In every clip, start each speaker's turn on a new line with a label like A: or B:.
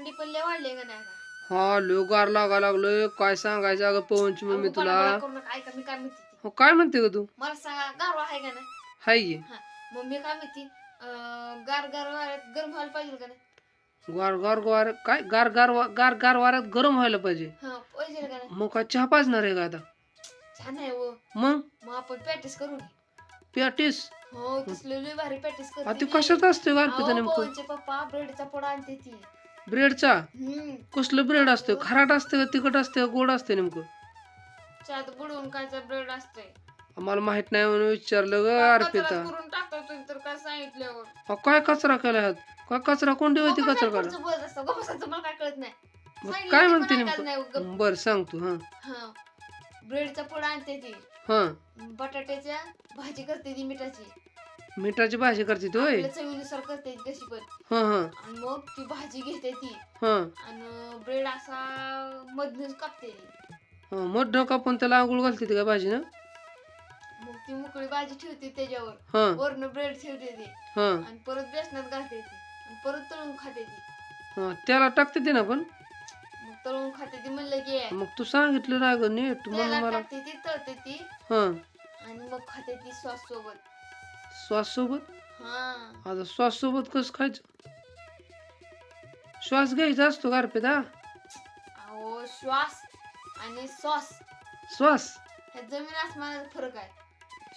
A: थंडी पण लय वाढली का नाही का?
B: हा लो गार लागा लागलोय. काय सांगायचं अगं पवनची मम्मी तुला?
A: बडबड करू नका. ऐका मी काय म्हणते ती.
B: हो काय म्हणते ग तू?
A: मला सांगा गारवा आहे का नाही?
B: हाय की.
A: हा. मग मी काय म्हणते अं, गार गार वाऱ्यात गरम व्हायला पाहिजे का नाही?
B: गार गार गार काय? गार गार वा- गार गार वाऱ्यात गरम व्हायला पाहिजे.
A: हा पाहिजे का नाही?
B: मग काय चहा पाजणार आहे का आता?
A: छान आहे हो.
B: मग?
A: मग आपण प्रॅक्टिस करू की.
B: पॅटीस
A: हो तसले लय भारी प्रॅक्टिस करते
B: ते. कशात असते गार पिता
A: अहो,
B: नेमकं?
A: पवनचे पप्पा ब्रेडचा पोडा आणते ती.
B: ब्रेडचा? कसलं ब्रेड असतं खाराट असते का तिखट असते का गोड असते नेमकं?
A: बुडवून कायचा ब्रेड असतोय.
B: आम्हाला माहीत नाही म्हणून विचारलं ग अर्पिता
A: करून टाकतो तुम्ही तर काय सांगितल्यावर.
B: काय कचरा केला ह्यात? काय कचरा कोणती होती कचरा
A: काय
B: काढा
A: पुढचं बोलत असतं गप्पाचं मला काय कळत नाही.
B: मग
A: सांगितलं
B: काय
A: ते
B: म्हणते
A: पण ऐकायला नाही,
B: नेमकं बर सांग तू हा.
A: हा. ब्रेडचा पोडा आणते ती.
B: हा.
A: बटाट्याच्या भाजी करते ती मिठाची.
B: मिठाची भाजी करते तू होय?
A: आपल्या चवीनुसार करते कशी पण.
B: हा हा.
A: आणि मग ती भाजी घेते ती.
B: हा.
A: आणि ब्रेड असा मधनच कापते ती.
B: हा मोठं कापून त्याला आंघोळ घालते ती का भाजी ना?
A: मग ती मोकळी भाजी ठेवते त्याच्यावर.
B: हा.
A: वरनं ब्रेड ठेवते ती.
B: हा.
A: आणि परत बेसनात घालते ती. आणि परत तळून खाते ती.
B: हा त्याला टाकते ती ना पण?
A: मग तळून खाते ती म्हणलं की
B: मग तू सांगितलं ना ग नीट म्हणून
A: त्याला
B: मला
A: टाकते ती तळते ती.
B: हा.
A: आणि मग खाते ती सॉस सोबत
B: श्वास सोबत
A: हा.
B: आता श्वास सोबत कसं खायचं? श्वास घ्यायचा असतो अर्पिता
A: अहो श्वास आणि सॉस
B: श्वास?
A: ह्या जमीन आसमानाचा फरक आहे.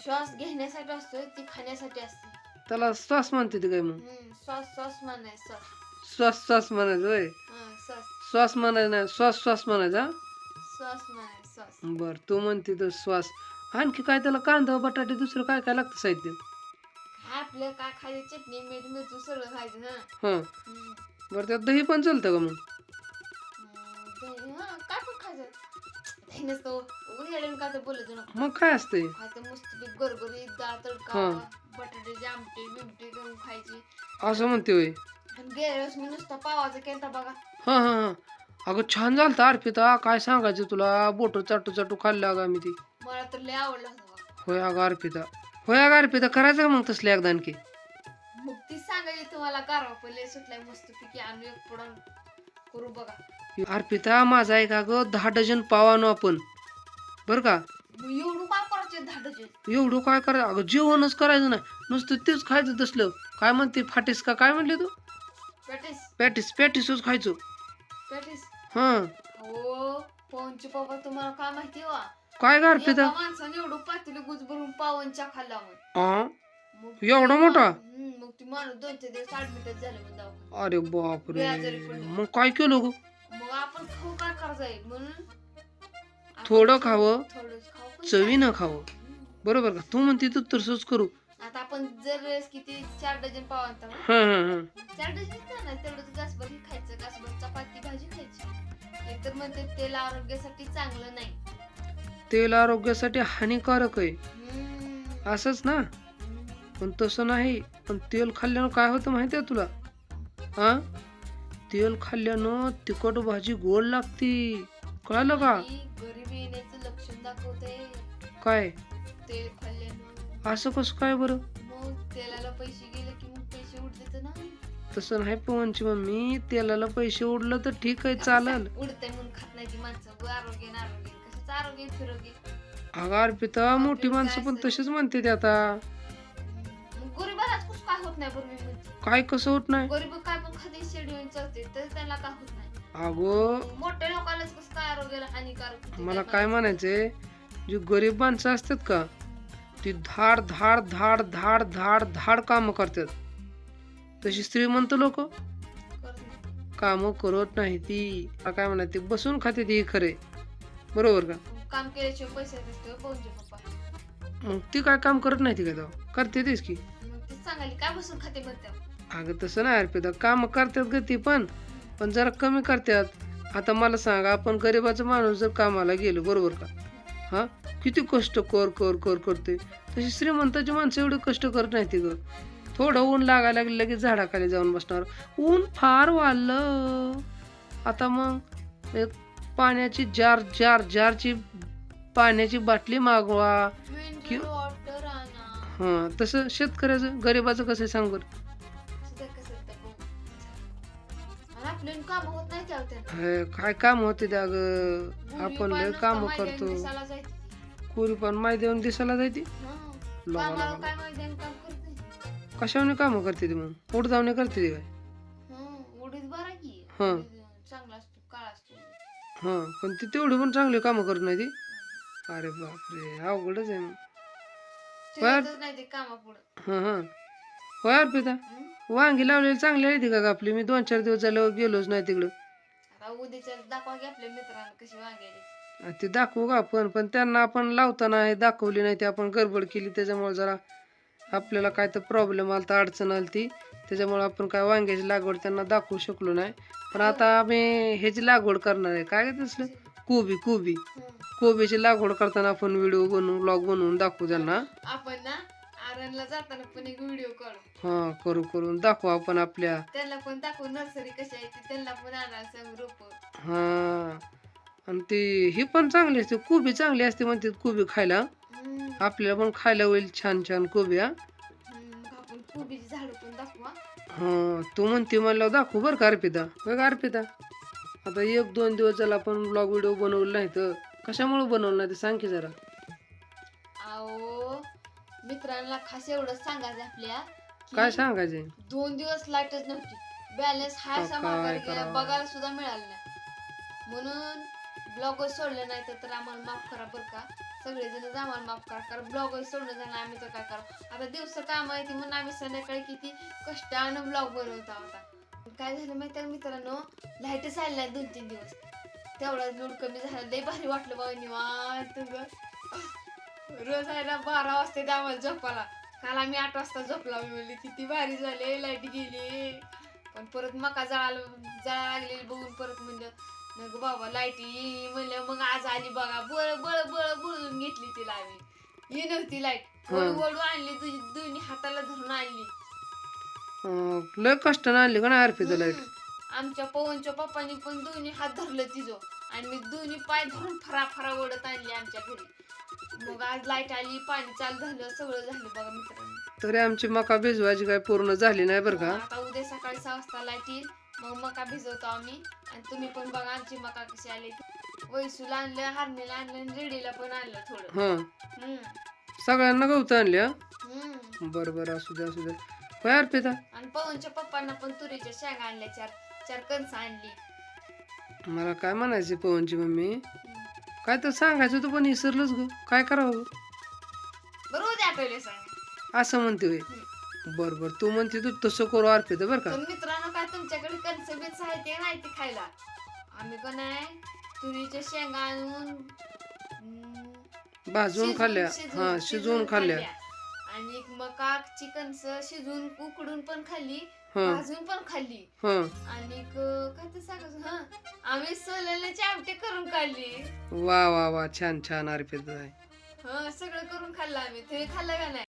A: श्वास घेण्यासाठी असतो ती खाण्यासाठी असते.
B: त्याला श्वास म्हणते ती काय मग?
A: हम्म, श्वास श्वास म्हणाय श्वास.
B: श्वास श्वास म्हणायचं होय?
A: हा श्वास.
B: श्वास म्हणायचं नाही श्वास श्वास म्हणायचा हा?
A: श्वास म्हणाय श्वास.
B: बर तू म्हणते तर श्वास. आणखी काय त्याला कांदा बटाटे दुसरं काय काय लागतं साहित्य?
A: काय आपलं काय खायचं चटणी मीठ मिरची सगळं खायचं ना.
B: हा.
A: हम्म.
B: बरं त्यात दही पण चालतं का मग?
A: दही हा काय पण खायचं. दही नसतं उघड्याने काय तर बोलायचं नको.
B: मग काय असतंय?
A: खायचं मस्त गरगरीत डाळ तडका
B: हा.
A: बटाट्याची आमटी बिमटी करून खायची.
B: असं म्हणते होय.
A: आणि गेल्या वेळेस मी नुसता पावाचा केलता बघा.
B: हा हा हा. अगं छान झालतं अर्पिता. काय सांगायचं तुला? बोट चाटू चाटू खाल्लं अगं आम्ही ती.
A: मला तर लय आवडला होता बघा.
B: होय अगं अर्पिता. होय अगं अर्पिता करायचं का मग तसले एकदा आणखी?
A: मग ती सांगायची तुम्हाला गारवा पहिले सुटलाय मस्त पैकी आणू एक पुढं करू बघा.
B: अर्पिता माझा आहे का ग दहा डझन पाव आणू आपण. बरं का?
A: मग एवढं काय करायचे धाडाचे
B: एवढं काय करायचं अगं जेवणच करायचं नाही. नुसतं तेच खायचं तसलं. काय म्हणते फाटीस का? काय म्हणले तू?
A: पॅटीस.
B: पॅटीस पॅटीसच खायचं.
A: पॅटीस?
B: हा.
A: हो पोहनची पप्पा तुम्हाला काय माहिती वा?
B: काय ग अर्पिता
A: एका माणसाने एवढं पातेलं गुज भरून पावनच्या खाल्ला मग
B: हा
A: मग
B: एवढा मोठा?
A: हम्म, मग ती माणूस दोन चार दिवस ऍडमिटच झालं मग दवाखान्यात.
B: अरे बापरे. मग काय केलं ग?
A: मग आपण खाऊ काय करायचं म्हणून आपण
B: थोडं खावं,
A: थोडंच खाऊ पण
B: चवीनं
A: काय?
B: खावं.
A: हम्म.
B: बरोबर का? तू म्हणते तू तसंच करू.
A: आता आपण जर वेळेस किती चार डझन पाव आणतो ना,
B: हा हा हा.
A: चार डझन नाही तेवढं गासभर हे खायचं गासभर चपाती भाजी खायची. एकतर म्हणते तेल आरोग्यासाठी चांगलं नाही.
B: तेल आरोग्यासाठी हानिकारक आहे. असंच ना. पण तसं नाही. पण तेल खाल्ल्यानं काय होतं माहिती आहे तुला? हा तेल खाल्ल्यानं तिखट भाजी गोड लागती. कळालं का? काय? असं कसं काय बरं?
A: मग तेलाला पैसे गेले की मग पैसे उडते ना
B: तसं नाही पवनची मम्मी. तेलाला पैसे उडलं तर ठीक आहे चालेल.
A: आरोग्य फिरोग्य
B: अगं अर्पिता मोठी माणसं पण तसेच म्हणते ते आता.
A: गरीबालाच काय होत नाही
B: कसं होत नाही?
A: गरीब काय पण खाते शेड्यूल चालते तर त्याला काय होत नाही.
B: अगो.
A: मोठ्या लोकांनाच कसं काय आरोग्याला हानिकारक होते
B: मला
A: काय
B: म्हणायचंय? जी गरीब माणसं असतात का ती धाड धाड धाड धाड धाड धाड काम करतात. तशी श्रीमंत लोक? काम करत नाही ती. मला काय म्हणायचे बसून खाते ती खरे. बरोबर का?
A: काम केल्याशिवाय पैसे नसते पप्पा.
B: मग ती काय काम करत नाही ती काय तेव्हा? करते तीच की.
A: मग ते सांगायला काय बसून खाते म्हणते
B: अगं तसं नाही अर्पिता. काम करतात ग ती पण. पण जरा कमी करतात. आता मला सांग आपण गरीबाचा माणूस जर कामाला गेलो बरोबर का? हा? किती कष्ट कर कर कर करते. तशी श्रीमंताची माणसं एवढे कष्ट करत नाही ती ग. थोडं ऊन लागायला लागलं लगेच झाडाखाली जाऊन बसणार. ऊन फार वाढलं. आता मग एक पाण्याची जार जार जारची पाण्याची बाटली मागवा. कि-
A: वॉटर आणा.
B: हां तसं शेतकऱ्याचं गरीबाचं कसं सांग बरं?
A: काय काम होत नाही त्यावर त्यांना.
B: हे, काय काम होते त्या ग
A: मुली
B: आपण
A: पण
B: लय काम करतो. कुरी पण माय देऊन दिसायला जायती कशाने काम करते ती मग? उठ जाऊन करते ती काय?
A: हं,
B: हं. पण ती तेवढी पण चांगली कामं करत नाही ती. अरे बापरे अवघडच आहे मग.
A: शिकतच नाही ते कामापुढं
B: हा हा. होय अर्पिता? वांगी लावलेली चांगली आहे ती का आपली? मी दोन चार दिवस झाल्यावर गेलोच नाही तिकडं.
A: आता उद्याच्या दाखवा की आपल्या मित्रांना कशी वांग्याली
B: आ, ते दाखवू का आपण? पण त्यांना आपण लावताना हे दाखवली नाही ते आपण गडबड केली त्याच्यामुळे जरा आपल्याला काय तर प्रॉब्लेम आला तर अडचण आली ती त्याच्यामुळे आपण काय वांग्याची लागवड त्यांना दाखवू शकलो नाही. पण आता आम्ही ह्याची लागवड करणार आहे. काय तसलं? कोबी कोबी. कोबीची लागवड करताना आपण व्हिडिओ बनवून ब्लॉग बनवून दाखवू त्यांना.
A: आपण ना आरणला जाताना पण एक व्हिडिओ काढू
B: हा करू करून दाखवू आपण आपल्या.
A: त्यांना पण दाखवू नर्सरी कशी आहे ती. त्यांना पण आणायला सांग रोप.
B: हा. आणि ती ही पण चांगली असते. कोबी चांगली असते म्हणते कोबी खायला. आपल्याला पण खायला होईल छान छान कोबी हा
A: आपण कोबीची झाडं पण दाखवू.
B: तू म्हणते म्हणलं दाखवू बरं का अर्पिता. बघ अर्पिता. आता एक दोन दिवस झाला आपण ब्लॉग व्हिडिओ बनवला नाही तर कशामुळे बनवलं नाही ते सांग की जरा.
A: मित्रांना खास एवढंच सांगायचं आपल्या की
B: काय सांगायचे
A: दोन दिवस लाईटच नव्हती. बॅलन्स हाय गेला
B: करावं?
A: बघायला सुद्धा मिळालं नाही. म्हणून ब्लॉगच सोडलं नाही तर- तर आम्हाला माफ करा बरं का. सगळेजण आम्हाला माफ करा. कारण ब्लॉगच सोडलं झालं आम्ही तर काय करा? आता दिवस काम आहे ती म्हणून आम्ही संध्याकाळी किती कष्टानं ब्लॉग बनवता होता काय झालं माहिती आहे मित्रांनो? लाईटच आली नाही दोन तीन दिवस. तेवढा लोड कमी झाला. लय भारी वाटलं बघा निवांत ग. रोज आहे ना बारा वाजता येते आम्हाला झोपाला काल आम्ही आठ वाजता झोपला म्हणली किती भारी झाले लाइट गेली. पण परत मका जळाला जळा लागलेली बघून परत म्हणलं नको बाबा लाइट येई म्हणलं मग आज आली बघा बळ बळ बळ बळून घेतली तिला आम्ही ये नव्हती लाइट वळू
B: हं.
A: वळू आणली तुझी दोन्ही हाताला धरून आणली.
B: अं, लय कष्टानं आणली का नाही अर्पिता
A: लाइट. आमच्या पवनच्या पप्पानी पण दोन्ही हात धरलं तिजो. आणि मी दोन्ही पाय धरून फरा फरा ओढत आणली आमच्या घरी. मग आज लाइट आली पाणी चालू झालं सगळं झालं बघा मित्रांनो.
B: तरी आमची मका भिजवायची काय पूर्ण झाली नाही बरं का?
A: आता उद्या सकाळी सहा वाजता लाइट येईल. मग मका भिजवतो आम्ही. आणि तुम्ही पण बघा आमची मका कशी आली वैसूला आणलं हारणीला आणलं आणि रेडीला पण आणलं थोडं.
B: हा.
A: हम्म.
B: सगळ्यांना गवत आणली हा?
A: हम्म.
B: बरं बरं असू द्या असू द्या. होय अर्पिता?
A: आणि पवनच्या पप्पांना पण तुरीच्या शेंगा आणल्या चार चार कणसं आणली.
B: मला काय म्हणायचे पवनची मम्मी?
A: हम्म.
B: काय तर सांगायचं होतं पण विसरलंच ग. काय करावं?
A: बरं उद्या आठवले सांगा.
B: असं म्हणते होय. बर बर. तू म्हणते तू तसं करू अर्पिता बरं का?
A: तर मित्रांनो काय तुमच्याकडे कणस बीच आहे ते नाही ते खायला. आम्ही का नाही तुरीच्या शेंगा आणून
B: भाजून खाल्ल्या. हा शिजवून खाल्ल्या.
A: आणि एक मका चिकनच शिजवून उकडून पण खाल्ली भाजून पण खाल्ली.
B: हा.
A: आणि काय ते सांगायचं? हा आम्ही सोलल्याची आमटी करून काढली
B: वा वा वा छान छान अर्पिता आहे.
A: हा सगळं करून खाल्लं आम्ही. तुम्ही खाल्लं का नाही?